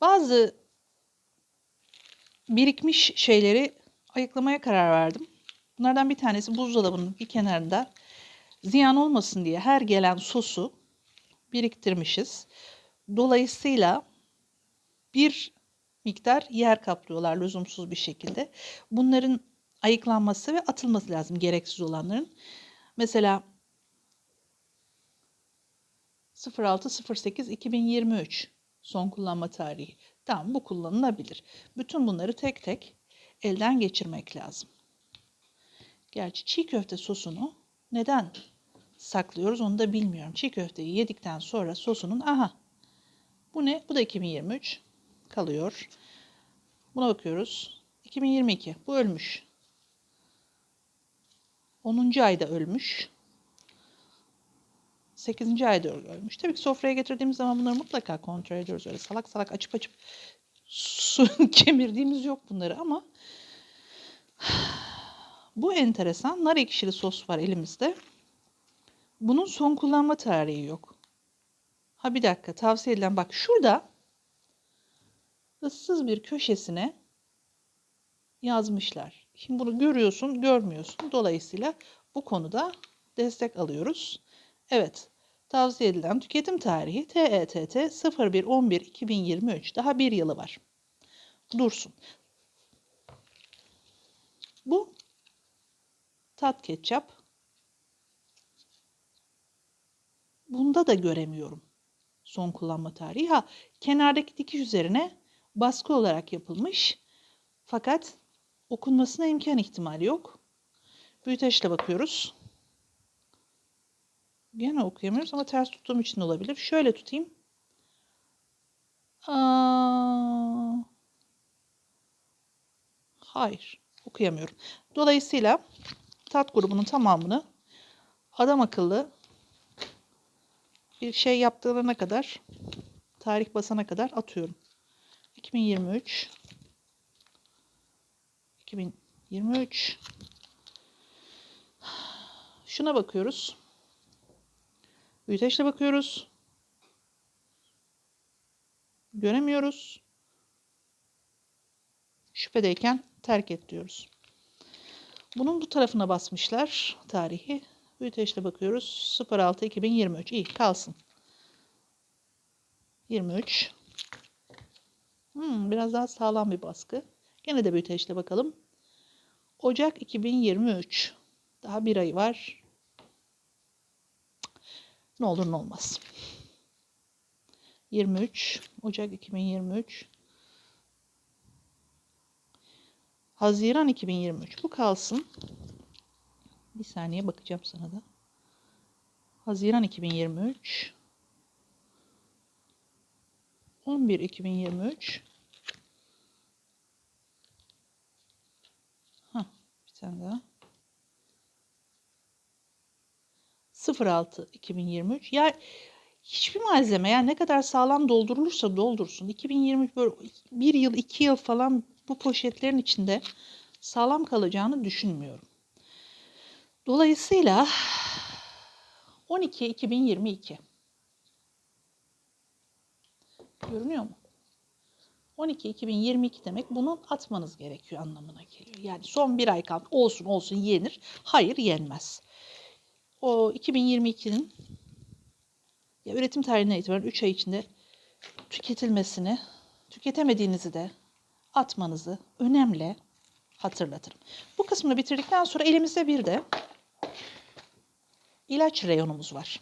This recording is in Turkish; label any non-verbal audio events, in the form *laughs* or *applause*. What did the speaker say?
Bazı birikmiş şeyleri ayıklamaya karar verdim. Bunlardan bir tanesi buzdolabının bir kenarında ziyan olmasın diye her gelen sosu biriktirmişiz. Dolayısıyla bir miktar yer kaplıyorlar lüzumsuz bir şekilde. Bunların ayıklanması ve atılması lazım gereksiz olanların. Mesela 06.08.2023 son kullanma tarihi. Tamam bu kullanılabilir. Bütün bunları tek tek elden geçirmek lazım. Gerçi çiğ köfte sosunu neden saklıyoruz onu da bilmiyorum. Çiğ köfteyi yedikten sonra sosunun aha bu ne? Bu da 2023 kalıyor. Buna bakıyoruz. 2022 bu ölmüş. 10. ayda ölmüş. 8. ayda ölmüş. Tabii ki sofraya getirdiğimiz zaman bunları mutlaka kontrol ediyoruz. Öyle salak salak açıp açıp su *laughs* kemirdiğimiz yok bunları ama bu enteresan. Nar ekşili sos var elimizde. Bunun son kullanma tarihi yok. Ha bir dakika tavsiye edilen bak şurada ıssız bir köşesine yazmışlar. Şimdi bunu görüyorsun, görmüyorsun. Dolayısıyla bu konuda destek alıyoruz. Evet, tavsiye edilen tüketim tarihi E TETT 01.11.2023. Daha bir yılı var. Dursun. Bu tat ketçap. Bunda da göremiyorum son kullanma tarihi. Ha, kenardaki dikiş üzerine baskı olarak yapılmış. Fakat okunmasına imkan ihtimali yok. Büyüteçle bakıyoruz. Gene okuyamıyoruz ama ters tuttuğum için olabilir. Şöyle tutayım. Aa, hayır, okuyamıyorum. Dolayısıyla tat grubunun tamamını adam akıllı bir şey yaptıklarına kadar, tarih basana kadar atıyorum. 2023 2023 Şuna bakıyoruz. Büyüteçle bakıyoruz. Göremiyoruz. Şüphedeyken terk et diyoruz. Bunun bu tarafına basmışlar tarihi. Büyüteçle bakıyoruz. 06 2023. İyi kalsın. 23. Hmm, biraz daha sağlam bir baskı. Gene de büyüteçle bakalım. Ocak 2023. Daha bir ay var. Ne olur ne olmaz. 23 Ocak 2023. Haziran 2023. Bu kalsın. Bir saniye bakacağım sana da. Haziran 2023. 11 2023. Hah, bir tane daha. 06 2023. Ya hiçbir malzeme yani ne kadar sağlam doldurulursa doldursun. 2023 böyle bir yıl iki yıl falan bu poşetlerin içinde sağlam kalacağını düşünmüyorum. Dolayısıyla 12 2022 görünüyor mu? 12 2022 demek bunu atmanız gerekiyor anlamına geliyor. Yani son bir ay kaldı. Olsun olsun yenir. Hayır yenmez. O 2022'nin ya üretim tarihinden itibaren 3 ay içinde tüketilmesini, tüketemediğinizi de atmanızı önemli hatırlatırım. Bu kısmını bitirdikten sonra elimizde bir de ilaç reyonumuz var.